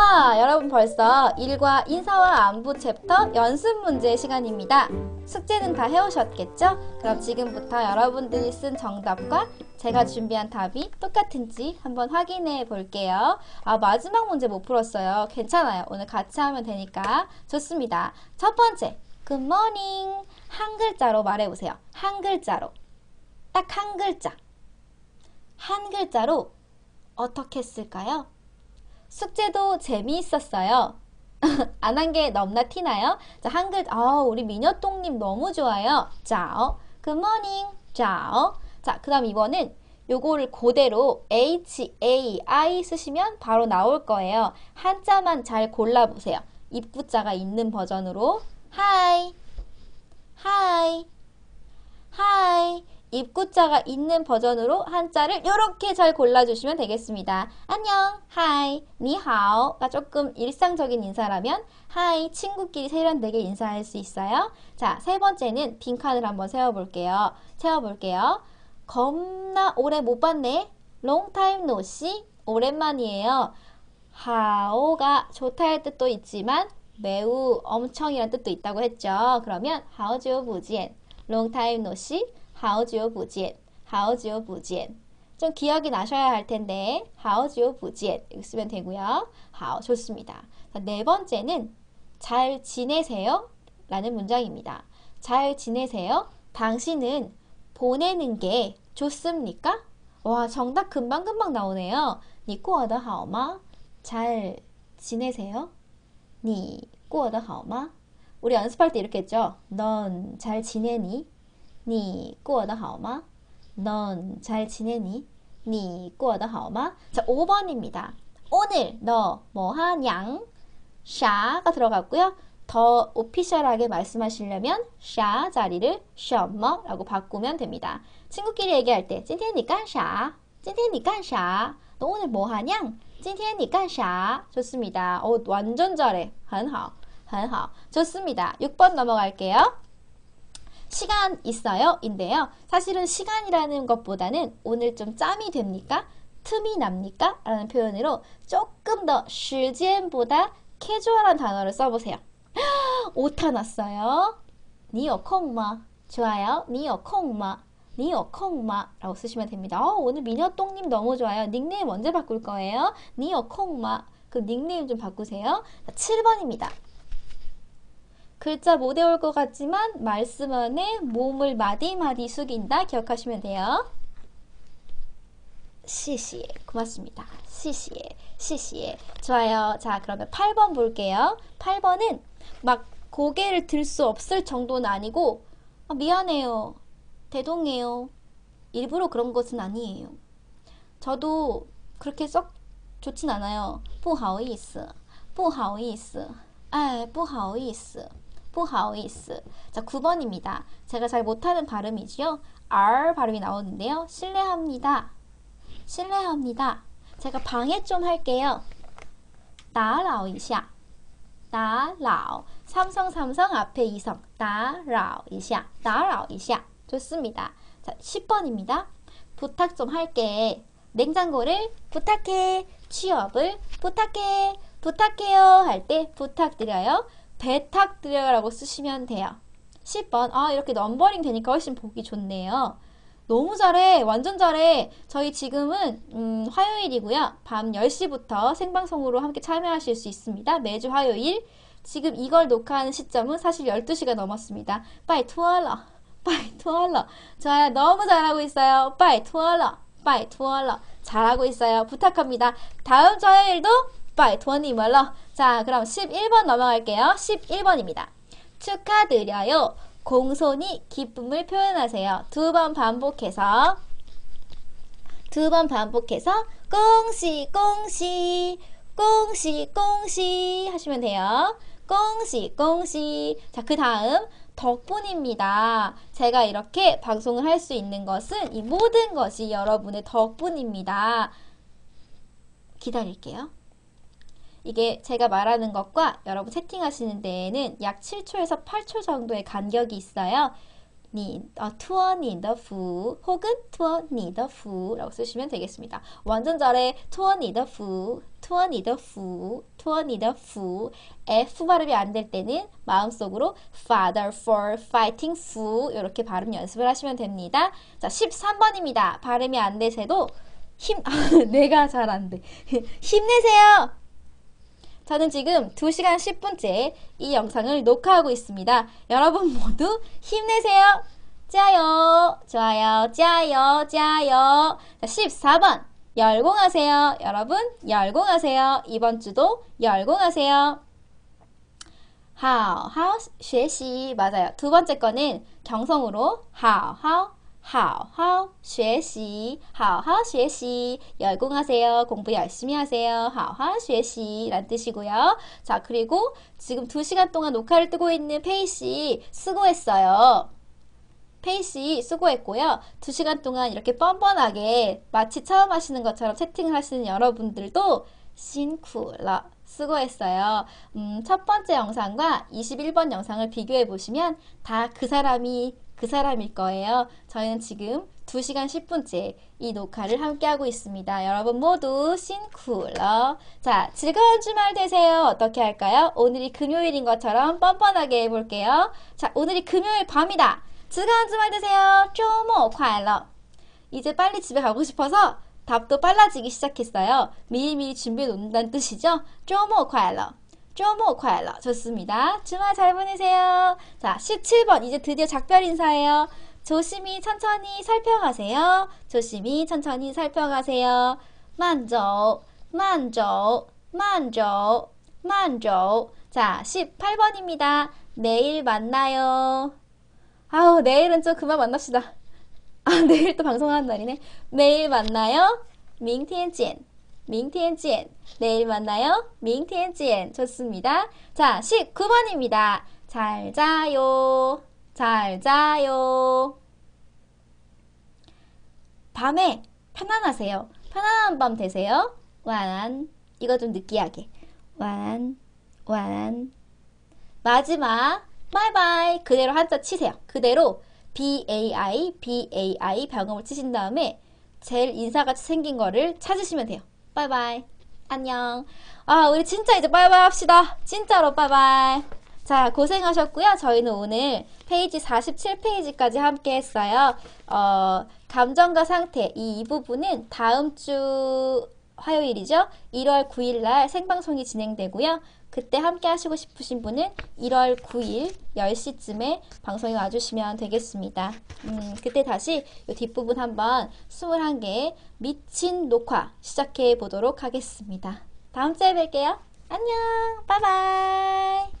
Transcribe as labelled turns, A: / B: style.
A: 와, 여러분 벌써 일과 인사와 안부 챕터 연습 문제 시간입니다. 숙제는 다 해오셨겠죠? 그럼 지금부터 여러분들이 쓴 정답과 제가 준비한 답이 똑같은지 한번 확인해 볼게요. 아, 마지막 문제 못 풀었어요. 괜찮아요. 오늘 같이 하면 되니까. 좋습니다. 첫 번째, morning. 한 글자로 말해 보세요. 한 글자로. 딱 한 글자. 한 글자로 어떻게 쓸까요? 숙제도 재미있었어요. 안 한게 넘나 티나요? 자, 한글, 아, 우리 미녀똥님 너무 좋아요. 자, 굿모닝, 자. 자, 그 다음 이번은 요거를 그대로 H-A-I 쓰시면 바로 나올 거예요. 한자만 잘 골라보세요. 입구자가 있는 버전으로. 하이, 하이, 하이. 입구자가 있는 버전으로 한자를 이렇게 잘 골라주시면 되겠습니다. 안녕, 하이, 니하오가 조금 일상적인 인사라면 하이, 친구끼리 세련되게 인사할 수 있어요. 자, 세 번째는 빈칸을 한번 세워볼게요. 세워볼게요. 겁나 오래 못 봤네. no see. 오랜만이에요. 하오가 좋다의 뜻도 있지만 매우 엄청이라는 뜻도 있다고 했죠. 그러면 하오지오 부지엔 no see. 好久不见,好久不见.좀 기억이 나셔야 할 텐데 好久不见 이렇게 쓰면 되고요. 好 좋습니다. 자, 네 번째는 잘 지내세요? 라는 문장입니다. 잘 지내세요? 당신은 보내는 게 좋습니까? 와 정답 금방금방 나오네요. 你过得好吗?잘 지내세요? 你过得好吗? 우리 연습할 때 이렇게 했죠. 넌 잘 지내니? 你过得好吗?넌 잘 지내니? 你过得好吗? 자, 5번입니다. 오늘 너 뭐하냥? 샤가 들어갔고요. 더 오피셜하게 말씀하시려면 샤 자리를 셔머라고 바꾸면 됩니다. 친구끼리 얘기할 때 今天你干啥?今天你干啥? 너 오늘 뭐하냥? 今天你干啥? 좋습니다. 오, 완전 잘해. 很好.很好. 좋습니다. 6번 넘어갈게요. 시간 있어요? 인데요. 사실은 시간이라는 것보다는 오늘 좀 짬이 됩니까? 틈이 납니까? 라는 표현으로 조금 더 시간보다 캐주얼한 단어를 써보세요. 오타 났어요. 니어 콩마. 좋아요. 니어 콩마. 니어 콩마 라고 쓰시면 됩니다. 어, 오늘 미녀똥님 너무 좋아요. 닉네임 언제 바꿀 거예요? 니어 콩마. 그 닉네임 좀 바꾸세요. 7번입니다. 글자 못 외울 것 같지만 말씀 안에 몸을 마디마디 숙인다 기억하시면 돼요. 시시에 고맙습니다. 시시에 시시에 좋아요. 자 그러면 8번 볼게요. 8번은 막 고개를 들 수 없을 정도는 아니고 아, 미안해요. 대동해요. 일부러 그런 것은 아니에요. 저도 그렇게 썩 좋진 않아요. 不好意思.不好意思.哎,不好意思. 不好意思. 자, 9번입니다. 제가 잘 못하는 발음이지요. R 발음이 나오는데요. 실례합니다. 실례합니다. 제가 방해 좀 할게요. 打扰一下. 打扰. 삼성 삼성 앞에 이성. 打扰一下.打扰一下. 좋습니다. 자, 10번입니다. 부탁 좀 할게. 냉장고를 부탁해. 취업을 부탁해. 부탁해요. 할 때 부탁드려요. 배탁드려라고 쓰시면 돼요. 10번. 아 이렇게 넘버링 되니까 훨씬 보기 좋네요. 너무 잘해. 완전 잘해. 저희 지금은 음, 화요일이고요. 밤 10시부터 생방송으로 함께 참여하실 수 있습니다. 매주 화요일. 지금 이걸 녹화하는 시점은 사실 12시가 넘었습니다. 빠이 투얼러. 빠이 투얼러. 좋아요. 너무 잘하고 있어요. 빠이 투얼러. 빠이 투얼러. 잘하고 있어요. 부탁합니다. 다음 화요일도 빠이托你们了 자, 그럼 11번 넘어갈게요. 11번입니다. 축하드려요. 공손히 기쁨을 표현하세요. 두 번 반복해서 두 번 반복해서 꽁시 꽁시 꽁시 꽁시 하시면 돼요. 꽁시 꽁시 자, 그 다음 덕분입니다. 제가 이렇게 방송을 할 수 있는 것은 이 모든 것이 여러분의 덕분입니다. 기다릴게요. 이게 제가 말하는 것과 여러분 채팅하시는 데에는 약 7초에서 8초 정도의 간격이 있어요. 니, 어, 투어 니더 후 혹은 투어 니더 후라고 쓰시면 되겠습니다. 완전절에 투어 니더 후, 투어 니더 후, 투어 니더 후 F 발음이 안 될 때는 마음속으로 father for fighting fu 이렇게 발음 연습을 하시면 됩니다. 자, 13번입니다. 발음이 안 되세도 힘, 아, 내가 잘 안 돼. 힘내세요! 저는 지금 2시간 10분째 이 영상을 녹화하고 있습니다. 여러분 모두 힘내세요. 짜요, 좋아요, 짜요, 짜요. 14번. 열공하세요. 여러분, 열공하세요. 이번 주도 열공하세요. 하오, 하오, 学习. 맞아요. 두 번째 거는 경성으로 하오, 하오, 好好学习好好学习 열공하세요. 공부 열심히 하세요. 好好学习 라는 뜻이고요. 자, 그리고 지금 2시간 동안 녹화를 뜨고 있는 페이 씨 수고했어요. 페이 씨 수고했고요. 2시간 동안 이렇게 뻔뻔하게 마치 처음 하시는 것처럼 채팅을 하시는 여러분들도辛苦了. 수고했어요. 음, 첫 번째 영상과 21번 영상을 비교해 보시면 다 그 사람이 그 사람일 거예요. 저희는 지금 2시간 10분째 이 녹화를 함께하고 있습니다. 여러분 모두 신쿨러. 자, 즐거운 주말 되세요. 어떻게 할까요? 오늘이 금요일인 것처럼 뻔뻔하게 해볼게요. 자, 오늘이 금요일 밤이다. 즐거운 주말 되세요. 쪼모 콰일러. 이제 빨리 집에 가고 싶어서 답도 빨라지기 시작했어요. 미리미리 준비해 놓는다는 뜻이죠? 쪼모 콰일러. 쇼모콰일러 좋습니다. 주말 잘 보내세요. 자, 17번 이제 드디어 작별 인사예요. 조심히 천천히 살펴가세요. 조심히 천천히 살펴가세요. 만족, 만족, 만족, 만족. 자, 18번입니다. 내일 만나요. 아우, 내일은 좀 그만 만납시다. 아, 내일 또 방송하는 날이네. 내일 만나요. 밍티엔 찐. 明天见. 내일 만나요. 明天见. 좋습니다. 자, 19번입니다. 잘 자요. 잘 자요. 밤에 편안하세요. 편안한 밤 되세요. 완. 이거 좀 느끼하게. 완. 완. 마지막. 바이바이. 그대로 한자 치세요. 그대로 BAI, BAI 병음을 치신 다음에 제일 인사같이 생긴 거를 찾으시면 돼요. 바이바이. 안녕. 아, 우리 진짜 이제 바이바이 합시다. 진짜로 바이바이. 자, 고생하셨고요. 저희는 오늘 페이지 47페이지까지 함께 했어요. 어, 감정과 상태. 이, 이 부분은 다음 주 화요일이죠. 1월 9일 날 생방송이 진행되고요. 그때 함께 하시고 싶으신 분은 1월 9일 10시쯤에 방송에 와주시면 되겠습니다. 음, 그때 다시 이 뒷부분 한번 21개 미친 녹화 시작해 보도록 하겠습니다. 다음 주에 뵐게요. 안녕! 바이바이!